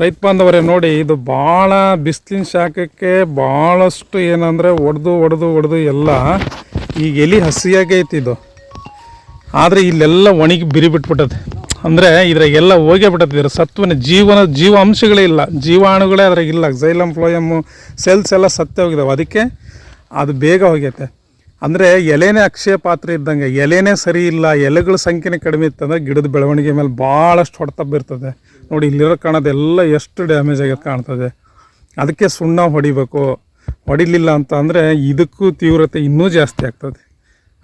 ರೈತ ಬಾಂಧವರೇ ನೋಡಿ, ಇದು ಭಾಳ ಬಿಸಿಲಿನ ಶಾಖಕ್ಕೆ ಭಾಳಷ್ಟು ಏನಂದರೆ ಒಡೆದು ಒಡೆದು ಒಡೆದು ಎಲ್ಲ ಈಗ ಎಲೆ ಹಸಿಯಾಗೈತಿ ಇದು. ಆದರೆ ಇಲ್ಲೆಲ್ಲ ಒಣಗಿ ಬಿರಿ ಬಿಟ್ಬಿಟ್ಟದೆ. ಅಂದರೆ ಇದ್ರಾಗೆಲ್ಲ ಹೋಗೇ ಬಿಟ್ಟದೆ, ಇದ್ರ ಸತ್ವನ ಜೀವನ ಜೀವ ಅಂಶಗಳೇ ಇಲ್ಲ. ಜೀವಾಣುಗಳೇ ಅದ್ರಾಗ ಇಲ್ಲ ಫ್ಲೋಯಮ್ಮು ಸೆಲ್ಸ್ ಎಲ್ಲ ಸತ್ತೇ ಹೋಗಿದಾವೆ ಅದಕ್ಕೆ ಅದು ಬೇಗ ಹೋಗೈತೆ. ಅಂದರೆ ಎಲೆನೇ ಅಕ್ಷಯ ಪಾತ್ರ ಇದ್ದಂಗೆ, ಎಲೆನೇ ಸರಿ ಇಲ್ಲ, ಎಲೆಗಳ ಸಂಖ್ಯೆನೇ ಕಡಿಮೆ ಇತ್ತಂದ್ರೆ ಗಿಡದ ಬೆಳವಣಿಗೆ ಮೇಲೆ ಭಾಳಷ್ಟು ಹೊಡೆತ ಬೀರ್ತದೆ ನೋಡಿ, ಇಲ್ಲಿರೋ ಕಾಣೋದೆಲ್ಲ ಎಷ್ಟು ಡ್ಯಾಮೇಜ್ ಆಗಿ ಕಾಣ್ತದೆ. ಅದಕ್ಕೆ ಸುಣ್ಣ ಹೊಡಿಬೇಕು. ಹೊಡಿಲಿಲ್ಲ ಅಂತ ಅಂದರೆ ಇದಕ್ಕೂ ತೀವ್ರತೆ ಇನ್ನೂ ಜಾಸ್ತಿ ಆಗ್ತದೆ.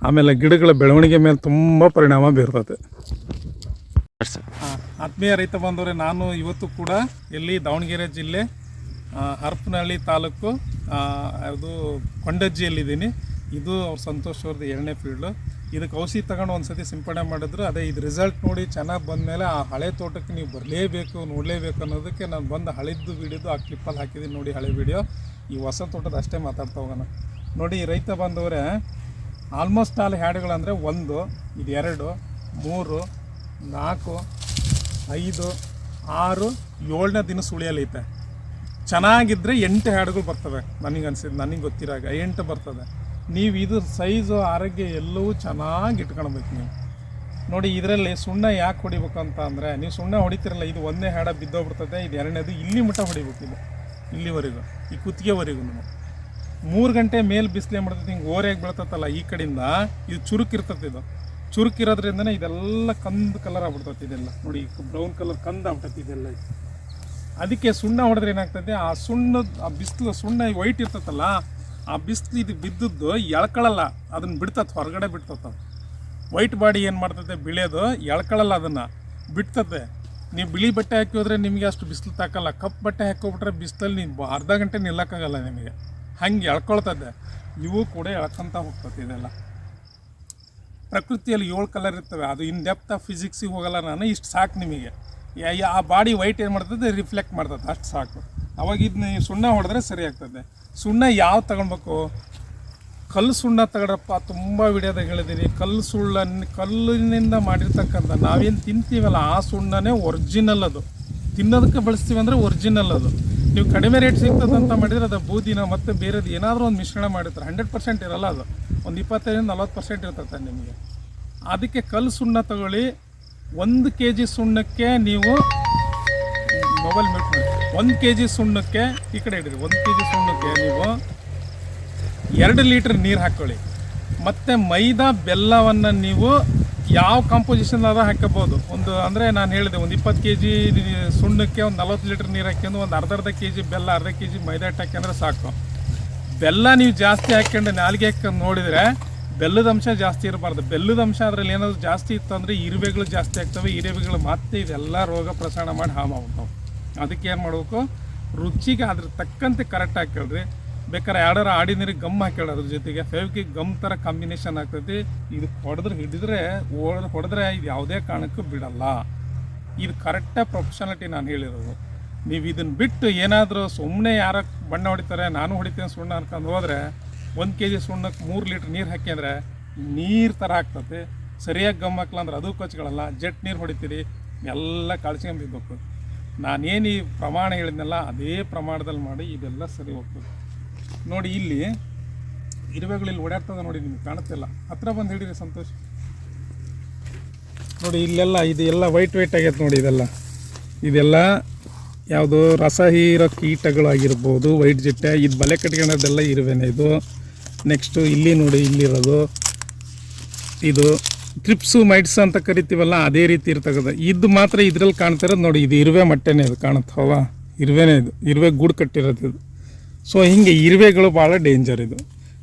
ಆಮೇಲೆ ಗಿಡಗಳ ಬೆಳವಣಿಗೆ ಮೇಲೆ ತುಂಬ ಪರಿಣಾಮ ಬೀರ್ತದೆ. ಆತ್ಮೀಯ ರೈತ ಬಂದವರೇ ನಾನು ಇವತ್ತು ಕೂಡ ಇಲ್ಲಿ ದಾವಣಗೆರೆ ಜಿಲ್ಲೆ ಹರಪನಹಳ್ಳಿ ತಾಲೂಕು ಅದು ಕೊಂಡಜ್ಜಿಯಲ್ಲಿದ್ದೀನಿ. ಇದು ಅವ್ರ ಸಂತೋಷ್ ಅವ್ರದ್ದು ಎರಡನೇ ಫೀಲ್ಡು ಇದಕ್ಕೆ ಔಷಧಿ ತಗೊಂಡು ಒಂದು ಸತಿ ಸಿಂಪಡಣೆ ಮಾಡಿದ್ರು, ಅದೇ ಇದು ರಿಸಲ್ಟ್ ನೋಡಿ ಚೆನ್ನಾಗಿ ಬಂದಮೇಲೆ ಆ ಹಳೆ ತೋಟಕ್ಕೆ ನೀವು ಬರಲೇಬೇಕು, ನೋಡಲೇಬೇಕು ಅನ್ನೋದಕ್ಕೆ ನಾನು ಬಂದು ಹಳೆದ್ದು ವಿಡಿಯೋದು ಆ ಕ್ಲಿಪ್ಪಲ್ಲಿ ಹಾಕಿದ್ದೀನಿ ನೋಡಿ ಹಳೆ ವಿಡಿಯೋ. ಈ ಹೊಸ ತೋಟದ ಅಷ್ಟೇ ಮಾತಾಡ್ತಾ ಹೋಗೋಣ. ನೋಡಿ ರೈತ ಬಂದವರೇ ಆಲ್ಮೋಸ್ಟ್ ಆಲ್ ಹ್ಯಾಡ್ಗಳಂದರೆ ಒಂದು, ಇದು ಎರಡು, ಮೂರು, ನಾಲ್ಕು, ಐದು, ಆರು, ಏಳನೇ ದಿನ ಸುಳಿಯಲೈತೆ ಚೆನ್ನಾಗಿದ್ದರೆ ಎಂಟು ಹ್ಯಾಡ್ಗಳು ಬರ್ತವೆ, ನನಗೆ ಅನ್ಸಿದ್ದು ನನಗೆ ಗೊತ್ತಿರಾಗ ಎಂಟು ಬರ್ತದೆ. ನೀವು ಇದ್ರ ಸೈಜು ಆರೋಗ್ಯ ಎಲ್ಲವೂ ಚೆನ್ನಾಗಿ ಇಟ್ಕೊಳ್ಬೇಕು ನೀವು. ನೋಡಿ, ಇದರಲ್ಲಿ ಸುಣ್ಣ ಯಾಕೆ ಹೊಡಿಬೇಕು ಅಂತ ಅಂದರೆ, ನೀವು ಸುಣ್ಣ ಹೊಡಿತಿರಲ್ಲ, ಇದು ಒಂದೇ ಹ್ಯಾಡ ಬಿದ್ದೋಗ್ಬಿಡ್ತದೆ, ಇದು ಎರಡನೇದು ಇಲ್ಲಿ ಮಟ್ಟ ಹೊಡಿಬೇಕು ಇದು, ಇಲ್ಲಿವರೆಗೂ, ಈ ಕುತ್ತಿಗೆವರೆಗೂ ಮೂರು ಗಂಟೆ ಮೇಲೆ ಬಿಸಿಲೇ ಮಾಡ್ತೈತೆ ಹಿಂಗೆ ಓರೆಯಾಗಿ ಬೀಳ್ತತ್ತಲ್ಲ ಈ ಕಡೆಯಿಂದ ಇದು ಚುರುಕಿರ್ತೈತೆ ಇದು. ಚುರುಕಿರೋದ್ರಿಂದನೇ ಇದೆಲ್ಲ ಕಂದು ಕಲರ್ ಆಗ್ಬಿಡ್ತೈತೆ ಇದೆಲ್ಲ. ನೋಡಿ ಬ್ರೌನ್ ಕಲರ್ ಕಂದು ಆಗ್ಬಿಟ್ಟೈತೆ ಇದೆಲ್ಲ. ಇದು. ಅದಕ್ಕೆ ಸುಣ್ಣ ಹೊಡೆದ್ರೆ ಏನಾಗ್ತದೆ ಆ ಸುಣ್ಣದ, ಆ ಬಿಸಿಲು ಸುಣ್ಣ ವೈಟ್ ಇರ್ತೈತಲ್ಲ ಆ ಬಿಸಿಲು ಇದು ಬಿದ್ದದ್ದು ಎಳ್ಕೊಳ್ಳಲ್ಲ ಅದನ್ನು ಬಿಡ್ತತ್, ಹೊರಗಡೆ ಬಿಡ್ತತ್ತ ವೈಟ್ ಬಾಡಿ ಏನು ಮಾಡ್ತದೆ ಬಿಳಿಯೋದು ಎಳ್ಕೊಳ್ಳಲ್ಲ ಅದನ್ನು ಬಿಡ್ತದೆ ನೀವು ಬಿಳಿ ಬಟ್ಟೆ ಹಾಕಿ ಹೋದ್ರೆ ನಿಮಗೆ ಅಷ್ಟು ಬಿಸಿಲು ತಾಕಲ್ಲ ಕಪ್ಪು ಬಟ್ಟೆ ಹಾಕೋಬಿಟ್ರೆ ಬಿಸಿಲಲ್ಲಿ ನೀವು ಅರ್ಧ ಗಂಟೆ ನಿಲ್ಲಕ್ಕಾಗಲ್ಲ ನಿಮಗೆ. ಹಂಗೆ ಎಳ್ಕೊಳ್ತದೆ. ಇವು ಕೂಡ ಎಳ್ಕೊತ ಹೋಗ್ತದೆ ಇದೆಲ್ಲ. ಪ್ರಕೃತಿಯಲ್ಲಿ ಏಳು ಕಲರ್ ಇರ್ತವೆ, ಅದು ಇನ್ ಡೆಪ್ತ್ ಆಫ್ ಫಿಸಿಕ್ಸಿಗೆ ಹೋಗಲ್ಲ ನಾನು, ಇಷ್ಟು ಸಾಕು ನಿಮಗೆ. ಆ ಬಾಡಿ ವೈಟ್ ಏನು ಮಾಡ್ತದೆ ರಿಫ್ಲೆಕ್ಟ್ ಮಾಡ್ತದೆ ಅಷ್ಟು ಸಾಕು. ಅವಾಗ ಇದನ್ನ ಸುಣ್ಣ ಹೊಡೆದ್ರೆ ಸರಿ ಆಗ್ತದೆ. ಸುಣ್ಣ ಯಾವ ತಗೊಳ್ಬೇಕು ಕಲ್ಲು ಸುಣ್ಣ ತಗೊಳಪ್ಪ ತುಂಬ ವಿಡಿಯೋದಾಗ ಹೇಳಿದ್ದೀನಿ ಕಲ್ಲು ಸುಳ್ಳನ್ನು ಕಲ್ಲಿನಿಂದ ಮಾಡಿರ್ತಕ್ಕಂಥ ನಾವೇನು ತಿಂತೀವಲ್ಲ, ಆ ಸುಣ್ಣನೇ ಒರಿಜಿನಲ್ ಅದು. ತಿನ್ನೋದಕ್ಕೆ ಬಳಸ್ತೀವಿ ಅಂದರೆ ಒರಿಜಿನಲ್ ಅದು. ನೀವು ಕಡಿಮೆ ರೇಟ್ ಸಿಗ್ತದೆ ಅಂತ ಮಾಡಿದ್ರೆ ಅದು ಬೂದಿನ ಮತ್ತು ಬೇರೆದು ಏನಾದರೂ ಒಂದು ಮಿಶ್ರಣ ಮಾಡಿರ್ತಾರೆ. ಹಂಡ್ರೆಡ್ ಪರ್ಸೆಂಟ್ ಇರಲ್ಲ ಅದು. ಒಂದು ಇಪ್ಪತ್ತೈದರಿಂದ ನಲ್ವತ್ತು ಪರ್ಸೆಂಟ್ ಇರ್ತದೆ ನಿಮಗೆ. ಅದಕ್ಕೆ ಕಲ್ಲು ಸುಣ್ಣ ತಗೊಳ್ಳಿ. ಒಂದು ಕೆ ಜಿ ಸುಣ್ಣಕ್ಕೆ ನೀವು ಮೊಬೈಲ್ ಮ್ಯೂಟ್ ಒಂದು ಕೆ ಜಿ ಸುಣ್ಣಕ್ಕೆ ಈ ಕಡೆ ಇಡ್ರಿ, ಒಂದು ಕೆ ಜಿ ಸುಣ್ಣಕ್ಕೆ ನೀವು ಎರಡು ಲೀಟ್ರ್ ನೀರು ಹಾಕ್ಕೊಳ್ಳಿ ಮತ್ತು ಮೈದಾ ಬೆಲ್ಲವನ್ನು ನೀವು ಯಾವ ಕಾಂಪೋಸಿಷನ್ ಅದ ಹಾಕಬೋದು ಒಂದು ಅಂದರೆ ನಾನು ಹೇಳಿದೆ, ಒಂದು ಇಪ್ಪತ್ತು ಕೆ ಜಿ ಸುಣ್ಣಕ್ಕೆ ಒಂದು ನಲ್ವತ್ತು ಲೀಟ್ರ್ ನೀರು ಹಾಕ್ಯಂಡು ಒಂದು ಅರ್ಧ ಅರ್ಧ ಕೆ ಜಿ ಬೆಲ್ಲ, ಅರ್ಧ ಕೆ ಜಿ ಮೈದಾ ಹಿಟ್ಟು ಹಾಕ್ಯಂದ್ರೆ ಸಾಕು. ಬೆಲ್ಲ ನೀವು ಜಾಸ್ತಿ ಹಾಕ್ಕೊಂಡು ನಾಲ್ಗೆ ಹಾಕೊಂಡು ನೋಡಿದರೆ ಬೆಲ್ಲದ ಅಂಶ ಜಾಸ್ತಿ ಇರಬಾರ್ದು. ಬೆಲ್ಲದ ಅಂಶ ಅದರಲ್ಲಿ ಏನಾದರೂ ಜಾಸ್ತಿ ಇತ್ತು ಅಂದರೆ ಇರುವೆಗಳು ಜಾಸ್ತಿ ಆಗ್ತವೆ, ಇರುವೆಗಳು ಮತ್ತೆ ಇದೆಲ್ಲ ರೋಗ ಪ್ರಸರಣ ಮಾಡಿ ಹಾಮಾಗುತ್ತವೆ ಅದಕ್ಕೆ ಏನು ಮಾಡಬೇಕು? ರುಚಿಗೆ ಅದ್ರ ತಕ್ಕಂತೆ ಕರೆಕ್ಟ್ ಕೇಳ್ರಿ. ಬೇಕಾದ್ರೆ ಎರಡರ ಆಡಿ ನೀರಿಗೆ ಗಮ್ ಹಾಕ್ಯಾಳ ಅದ್ರ ಜೊತೆಗೆ. ಫೇವ್ಕಿ ಗಮ್ ಥರ ಕಾಂಬಿನೇಷನ್ ಆಗ್ತೈತಿ. ಇದು ಹೊಡೆದ್ರೆ ಹಿಡಿದ್ರೆ ಓಡ್ ಹೊಡೆದ್ರೆ ಇದು ಯಾವುದೇ ಕಾರಣಕ್ಕೂ ಬಿಡಲ್ಲ. ಇದು ಕರೆಕ್ಟಾಗಿ ಪ್ರೊಫೆಷನಾಲಿಟಿ ನಾನು ಹೇಳಿರೋದು. ನೀವು ಇದನ್ನು ಬಿಟ್ಟು ಏನಾದರೂ ಸುಮ್ಮನೆ ಯಾರ ಬಣ್ಣ ಹೊಡಿತಾರೆ, ನಾನು ಹೊಡಿತೇನೆ ಸುಣ್ಣ ಅನ್ಕೊಂಡು ಹೋದರೆ, ಒಂದು ಕೆ ಜಿ ಸುಣ್ಣಕ್ಕೆ ಮೂರು ಲೀಟ್ರ್ ನೀರು ಹಾಕಿದ್ರೆ ನೀರು ಥರ ಆಗ್ತದೆ ಸರಿಯಾಗಿ ಗಮ್ ಹಾಕಲ್ಲ ಅಂದ್ರೆ ಅದು ಕೊಚ್ಕೊಳ್ಳಲ್ಲ ಜೆಟ್ ನೀರು ಹೊಡಿತೀರಿ. ಎಲ್ಲ ಕಳ್ಸ್ಕೊಂಬಿಡ್ಬೇಕು ನಾನೇನು ಈ ಪ್ರಮಾಣ ಹೇಳಿದ್ನಲ್ಲ, ಅದೇ ಪ್ರಮಾಣದಲ್ಲಿ ಮಾಡಿ ಇದೆಲ್ಲ ಸರಿ ಹೋಗ್ತದೆ. ನೋಡಿ ಇಲ್ಲಿ ಇರುವೆಗಳಿಲ್ಲಿ ಓಡಾಡ್ತದೆ ನೋಡಿ, ನಿಮ್ಗೆ ಕಾಣುತ್ತಿಲ್ಲ ಹತ್ರ ಬಂದು ಹಿಡೀರಿ ಸಂತೋಷ. ನೋಡಿ, ಇಲ್ಲೆಲ್ಲ ಇದು ಎಲ್ಲ ವೈಟ್ ವೈಟ್ ಆಗೈತೆ ನೋಡಿ ಇದೆಲ್ಲ. ಇದೆಲ್ಲ ಯಾವುದು ರಸ ಹೀರೋ ಕೀಟಗಳಾಗಿರ್ಬೋದು ವೈಟ್ ಜಿಟ್ಟೆ. ಇದು ಬಲೆ ಕಟ್ಕೊಳ್ಳೋದೆಲ್ಲ ಇರುವೆನೇ ಇದು. ನೆಕ್ಸ್ಟು ಇಲ್ಲಿ ನೋಡಿ, ಇಲ್ಲಿರೋದು. ಇದು ಟ್ರಿಪ್ಸು ಮೈಟ್ಸ್ ಅಂತ ಕರಿತೀವಲ್ಲ, ಅದೇ ರೀತಿ ಇರ್ತಕ್ಕಂಥ, ಇದು ಮಾತ್ರ ಇದ್ರಲ್ಲಿ ಕಾಣ್ತಿರೋದು ನೋಡಿ, ಇದು ಇರುವೆ ಮಟ್ಟೆನೇ ಇದು ಕಾಣುತ್ತವ ಇರುವೆನೇ ಇದು, ಇರುವೆ ಗೂಡು ಕಟ್ಟಿರೋದು ಇದು. ಸೊ ಹಿಂಗೆ ಇರುವೆಗಳು ಭಾಳ ಡೇಂಜರ್ ಇದು.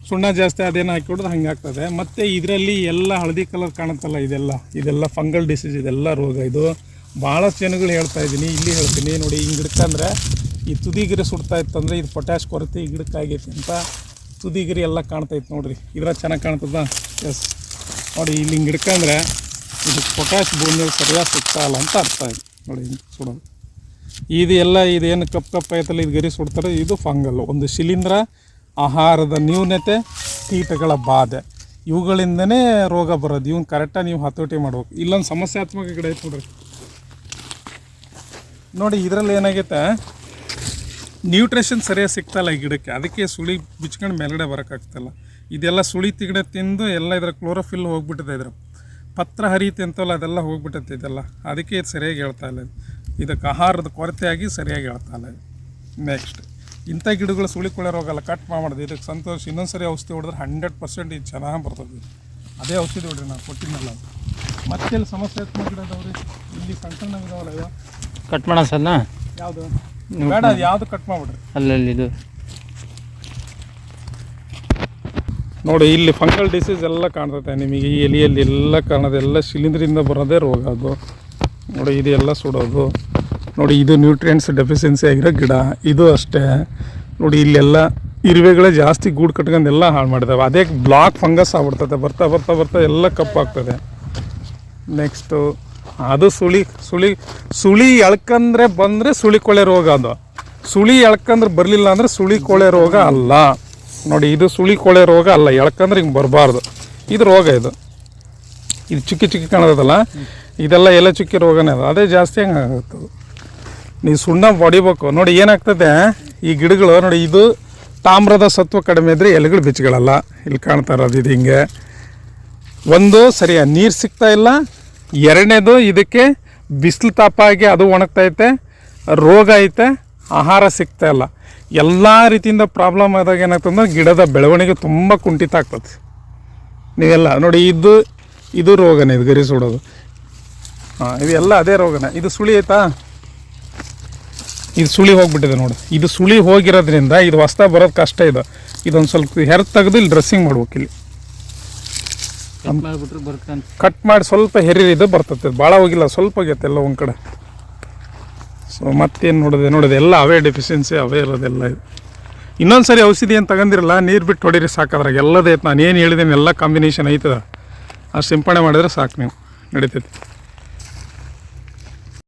ಸುಣ್ಣ ಜಾಸ್ತಿ ಅದೇನು ಹಾಕಿಬಿಡೋದು ಹಂಗೆ ಆಗ್ತದೆ. ಮತ್ತು ಇದರಲ್ಲಿ ಎಲ್ಲ ಹಳದಿ ಕಲರ್ ಕಾಣುತ್ತಲ್ಲ ಇದೆಲ್ಲ ಇದೆಲ್ಲ ಫಂಗಲ್ ಡಿಸೀಸ್ ಇದೆಲ್ಲ ರೋಗ ಇದು. ಭಾಳಷ್ಟು ಜನಗಳು ಹೇಳ್ತಾ ಇದ್ದೀನಿ, ಇಲ್ಲಿ ಹೇಳ್ತೀನಿ, ನೋಡಿ ಹಿಂಗೆ ಗಿಡಕ್ಕಂದ್ರೆ ಈ ತುದಿಗಿರಿ ಸುಡ್ತಾ ಇತ್ತಂದರೆ ಇದು ಪೊಟ್ಯಾಶ್ ಕೊರತೆ ಈ ಗಿಡಕ್ಕಾಗೈತೆ ಅಂತ ತುದಿಗಿರಿ ಎಲ್ಲ ಕಾಣ್ತೈತೆ ನೋಡಿರಿ. ಇದ್ರ ಚೆನ್ನಾಗಿ ಕಾಣ್ತದ? ಎಸ್ ನೋಡಿ, ಇಲ್ಲಿ ಹಿಂಗೆ ಹಿಡ್ಕಂದ್ರೆ ಇದು ಪೊಟ್ಯಾಶ್ ಭೂಮಿಯಲ್ಲಿ ಸರಿಯಾಗಿ ಸಿಗ್ತಾ ಇಲ್ಲ ಅಂತ ಅರ್ಥ ಆಯ್ತು. ನೋಡಿ, ಹಿಂಗೆ ಸುಡೋದು. ಇದು ಎಲ್ಲ ಇದೇನು ಕಪ್ ಕಪ್ ಐತಲ್ಲ ಇದು ಗರಿ ಸುಡ್ತಾರೆ, ಇದು ಫಂಗಲ್ ಒಂದು ಶಿಲೀಂಧ್ರ, ಆಹಾರದ ನ್ಯೂನತೆ, ಕೀಟಗಳ ಬಾಧೆ. ಇವುಗಳಿಂದನೇ ರೋಗ ಬರೋದು. ಇವ್ನ ಕರೆಕ್ಟಾಗಿ ನೀವು ಹತೋಟಿ ಮಾಡ್ಬೇಕು. ಇಲ್ಲೊಂದು ಸಮಸ್ಯಾತ್ಮಕ ಗಿಡ ಐತೆ ನೋಡ್ರಿ. ನೋಡಿ, ಇದರಲ್ಲಿ ಏನಾಗೈತೆ? ನ್ಯೂಟ್ರಿಷನ್ ಸರಿಯಾಗಿ ಸಿಗ್ತಾಯಿಲ್ಲ ಈ ಗಿಡಕ್ಕೆ. ಅದಕ್ಕೆ ಸುಳಿ ಬಿಚ್ಕೊಂಡು ಮೇಲ್ಗಡೆ ಬರೋಕ್ಕಾಗ್ತಾಯಿಲ್ಲ ಇದೆಲ್ಲ ಸುಳಿ ತಿಗಡೆ ತಿಂದು ಎಲ್ಲ ಇದರ ಕ್ಲೋರೋಫಿಲ್ ಹೋಗ್ಬಿಟ್ಟಿದೆ ಇದ್ರ. ಪತ್ರ ಹರಿಯುತ್ತೆ ಅಂತಲ್ಲ ಅದೆಲ್ಲ ಹೋಗ್ಬಿಟ್ಟೈತೆ ಇದೆಲ್ಲ. ಅದಕ್ಕೆ ಇದು ಸರಿಯಾಗಿ ಹೇಳ್ತಾ ಇಲ್ಲ ಇದು. ಇದಕ್ಕೆ ಆಹಾರದ ಕೊರತೆಯಾಗಿ ಸರಿಯಾಗಿ ಹೇಳ್ತಾ ಇಲ್ಲ ನೆಕ್ಸ್ಟ್ ಇಂಥ ಗಿಡಗಳು ಸುಳಿಕೊಳ್ಳೋ ರೋಗಲ್ಲ ಕಟ್ ಮಾಡ್ಬಾರ್ದು. ಇದಕ್ಕೆ ಸಂತೋಷ. ಇನ್ನೊಂದು ಸರಿ ಔಷಧಿ ಹೊಡೆದ್ರೆ ಹಂಡ್ರೆಡ್ ಪರ್ಸೆಂಟ್ ಇದು ಚೆನ್ನಾಗಿ ಬರ್ತದೆ. ಅದೇ ಔಷಧಿ ಹೊಡ್ರಿ ನಾವು ಕೊಟ್ಟಿದ್ನಲ್ಲ ಮತ್ತೆ ಇಲ್ಲಿ ಸಮಸ್ಯೆ ಆಯ್ತು ಗಿಡ ಅದಾವ್ರಿ ಇಲ್ಲಿ ಸಣ್ಣ ಸಣ್ಣ ಇದಾವಲ್ಲ ಕಟ್ ಮಾಡೋಣ ಸರ್ ಯಾವುದು? ಬೇಡ ಅದು ಯಾವುದು ಕಟ್ ಮಾಡ್ಬಿಡ್ರಿ. ಅಲ್ಲಲ್ಲಿ ಇದು ನೋಡಿ, ಇಲ್ಲಿ ಫಂಗಲ್ ಡಿಸೀಸ್ ಎಲ್ಲ ಕಾಣ್ತೈತೆ ನಿಮಗೆ. ಈ ಎಲೆಯಲ್ಲಿ ಎಲ್ಲ ಕಾಣೋದು, ಎಲ್ಲ ಶಿಲೀಂಧ್ರಿಂದ ಬರೋದೇ ರೋಗ ಅದು. ನೋಡಿ ಇದೆಲ್ಲ ಸುಡೋದು. ನೋಡಿ, ಇದು ನ್ಯೂಟ್ರಿಯೆಂಟ್ಸ್ ಡೆಫಿಷಿಯನ್ಸಿ ಆಗಿರೋ ಗಿಡ. ಇದು ಅಷ್ಟೇ. ನೋಡಿ, ಇಲ್ಲೆಲ್ಲ ಇರುವೆಗಳೇ ಜಾಸ್ತಿ ಗೂಡು ಕಟ್ಕೊಂಡು ಎಲ್ಲ ಹಾಳು ಮಾಡಿದಾವೆ. ಅದೇ ಬ್ಲಾಕ್ ಫಂಗಸ್ ಆಗ್ಬಿಡ್ತದೆ ಬರ್ತಾ ಬರ್ತಾ ಬರ್ತಾ ಎಲ್ಲ ಕಪ್ಪಾಗ್ತದೆ ನೆಕ್ಸ್ಟು ಅದು ಸುಳಿ ಸುಳಿ ಸುಳಿ ಎಳ್ಕಂದ್ರೆ ಬಂದರೆ ಸುಳಿ ಕೊಳೆ ರೋಗ ಅದು. ಸುಳಿ ಎಳ್ಕಂದ್ರೆ ಬರಲಿಲ್ಲ ಅಂದರೆ ಸುಳಿ ಕೊಳೆ ರೋಗ ಅಲ್ಲ. ನೋಡಿ, ಇದು ಸುಳಿ ಕೊಳೆ ರೋಗ ಅಲ್ಲ, ಎಳ್ಕಂದ್ರೆ ಹಿಂಗೆ ಬರಬಾರ್ದು. ಇದು ರೋಗ ಇದು. ಇದು ಚುಕ್ಕಿ ಚುಕ್ಕಿ ಕಾಣೋದಲ್ಲ ಇದೆಲ್ಲ ಎಲ್ಲ ಚುಕ್ಕಿ ರೋಗನೇ ಅದು. ಅದೇ ಜಾಸ್ತಿ ಹಂಗೆ ಆಗುತ್ತೆ. ನೀವು ಸುಣ್ಣ ಹೊಡಿಬೇಕು. ನೋಡಿ, ಏನಾಗ್ತದೆ, ಈ ಗಿಡಗಳು, ನೋಡಿ, ಇದು ತಾಮ್ರದ ಸತ್ವ ಕಡಿಮೆ ಇದ್ದರೆ ಎಲೆಗಳು ಬಿಚ್ಚಗಳಲ್ಲ. ಇಲ್ಲಿ ಕಾಣ್ತಾ ಇರೋದು ಇದು ಹಿಂಗೆ. ಒಂದು ಸರಿಯಾಗಿ ನೀರು ಸಿಗ್ತಾ ಇಲ್ಲ. ಎರಡನೇದು, ಇದಕ್ಕೆ ಬಿಸಿಲು ತಾಪ ಆಗಿ ಅದು ಒಣಗ್ತೈತೆ ರೋಗ ಐತೆ. ಆಹಾರ ಸಿಗ್ತಾ ಇಲ್ಲ. ಎಲ್ಲ ರೀತಿಯಿಂದ ಪ್ರಾಬ್ಲಮ್ ಆದಾಗ ಏನಾಗ್ತಂದ್ರೆ ಗಿಡದ ಬೆಳವಣಿಗೆ ತುಂಬ ಕುಂಠಿತ ಆಗ್ತದೆ. ನೀವೆಲ್ಲ ನೋಡಿ ಇದು ಇದು ರೋಗನೇ ಇದು ಗರಿ ಸುಡೋದು. ಹಾಂ ಇದೆಲ್ಲ ಅದೇ ರೋಗನೇ. ಇದು ಸುಳಿ ಆಯ್ತಾ? ಇದು ಸುಳಿ ಹೋಗ್ಬಿಟ್ಟಿದೆ ನೋಡಿ. ಇದು ಸುಳಿ ಹೋಗಿರೋದ್ರಿಂದ ಇದು ಹೊಸ್ತಾ ಬರೋದು ಕಷ್ಟ ಇದು. ಇದೊಂದು ಸ್ವಲ್ಪ ಹೆರ್ ತೆಗೆದು ಇಲ್ಲಿ ಡ್ರೆಸ್ಸಿಂಗ್ ಮಾಡ್ಬೇಕು ಇಲ್ಲಿ. ಕಟ್ ಮಾಡಿ ಸ್ವಲ್ಪ ಹೆರಿದು ಬರ್ತದೆ. ಭಾಳ ಹೋಗಿಲ್ಲ ಸ್ವಲ್ಪ ಹೋಗೈತೆ ಎಲ್ಲ ಒಂದು ಕಡೆ. ಸೊ ಮತ್ತೇನು ನೋಡಿದೆ ನೋಡಿದೆ, ಎಲ್ಲ ಅವೇ ಡೆಫಿಷಿಯನ್ಸಿ ಅವೇ ಇರೋದೆಲ್ಲ ಇದು. ಇನ್ನೊಂದು ಸರಿ ಔಷಧಿ ಏನು ತಗೊಂಡಿರಲ್ಲ ನೀರು ಬಿಟ್ಟು ಹೊಡೀರಿ ಸಾಕಾದ್ರಾಗ ಎಲ್ಲದೇ ನಾನು ಏನು ಹೇಳಿದ್ದೇನೆ ಎಲ್ಲ ಕಾಂಬಿನೇಷನ್ ಐತದ. ಆ ಸಿಂಪಡಣೆ ಮಾಡಿದ್ರೆ ಸಾಕು ನೀವು. ನಡೀತೈತಿ.